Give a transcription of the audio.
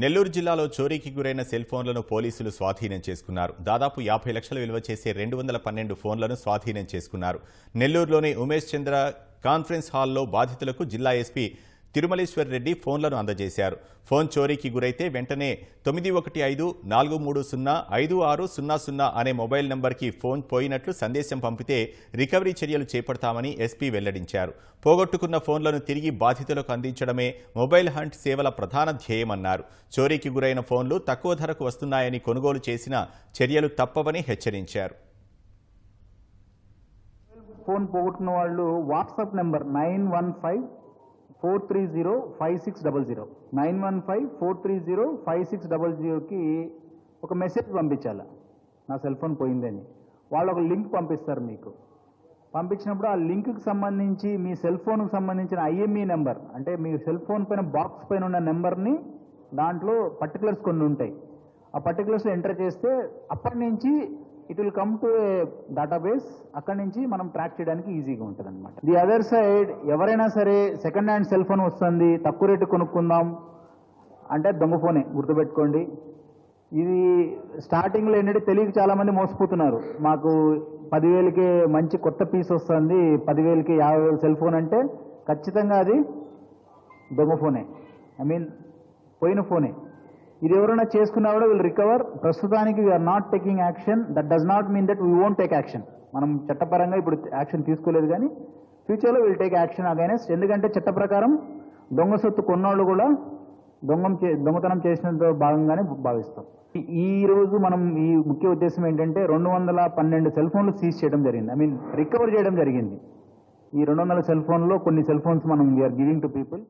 నెల్లూరు జిల్లాలో చోరీకి గురైన సెల్ ఫోన్లను పోలీసులు స్వాధీనం చేసుకున్నారు. దాదాపు యాభై లక్షల విలువ చేసే రెండు వందల పన్నెండు ఫోన్లను స్వాధీనం చేసుకున్నారు. నెల్లూరులోని ఉమేష్ చంద్ర కాన్ఫరెన్స్ హాల్లో బాధితులకు జిల్లా ఎస్పీ తిరుమలేశ్వర్ రెడ్డి ఫోన్లను అందజేశారు. ఫోన్ చోరీకి గురైతే వెంటనే తొమ్మిది ఒకటి ఐదు నాలుగు మూడు సున్నా ఐదు ఆరు సున్నా సున్నా అనే మొబైల్ నంబర్కి ఫోన్ పోయినట్లు సందేశం పంపితే రికవరీ చర్యలు చేపడతామని ఎస్పీ వెల్లడించారు. పోగొట్టుకున్న ఫోన్లను తిరిగి బాధితులకు అందించడమే మొబైల్ హంట్ సేవల ప్రధాన ధ్యేయమన్నారు. చోరీకి గురైన ఫోన్లు తక్కువ ధరకు వస్తున్నాయని కొనుగోలు చేసిన చర్యలు తప్పవని హెచ్చరించారు. ఫోన్ పోగొట్టుకున్న వాళ్ళు WhatsApp number nine one five four three zero five six double zero. Nine one five four three zero five six double జీరోకి ఒక మెసేజ్ పంపించాలి. నా సెల్ ఫోన్ పోయిందని. వాళ్ళు ఒక లింక్ పంపిస్తారు మీకు. పంపించినప్పుడు ఆ లింక్కి సంబంధించి మీ సెల్ ఫోన్కి సంబంధించిన ఐఎంఈ నెంబర్ అంటే మీ సెల్ ఫోన్ పైన బాక్స్ పైన ఉన్న నెంబర్ని దాంట్లో పర్టికులర్స్ కొన్ని ఉంటాయి. ఆ పర్టికులర్స్ ఎంటర్ చేస్తే అప్పటి నుంచి it will come to a database అక్కడి నుంచి మనం ట్రాక్ చేయడానికి ఈజీగా ఉంటుంది అనమాట ది అదర్ సైడ్ ఎవరైనా సరే సెకండ్ హ్యాండ్ సెల్ ఫోన్ వస్తుంది. తక్కువ రేటు కొనుక్కుందాం. అంటే దొంగ ఫోనే గుర్తుపెట్టుకోండి. ఇది స్టార్టింగ్లో ఏంటంటే తెలియక చాలామంది మోసపోతున్నారు. మాకు పదివేలకి మంచి కొత్త పీస్ వస్తుంది. పదివేలకి యాభై వేల సెల్ ఫోన్ అంటే ఖచ్చితంగా అది దొంగ ఫోనే ఐ మీన్ పోయిన ఫోనే ఇది ఎవరైనా చేసుకున్నా కూడా విల్ రికవర్ ప్రస్తుతానికి we're not taking action that does not mean that we won't take action మనం చట్టపరంగా ఇప్పుడు యాక్షన్ తీసుకోలేదు కానీ ఫ్యూచర్లో విల్ టేక్ యాక్షన్ అగైనెస్ట్ ఎందుకంటే చట్ట ప్రకారం దొంగ సొత్తు కొన్నోళ్ళు కూడా దొంగం చే దొంగతనం చేసినంత భాగంగానే భావిస్తాం. ఈ- ఈ రోజు మనం ఈ ముఖ్య ఉద్దేశం ఏంటంటే రెండు వందల పన్నెండు సెల్ ఫోన్లు సీజ్ చేయడం జరిగింది. ఐ మీన్ రికవర్ చేయడం జరిగింది. ఈ రెండు వందల సెల్ ఫోన్లో కొన్ని సెల్ ఫోన్స్ మనం వీఆర్ గివింగ్ టు పీపుల్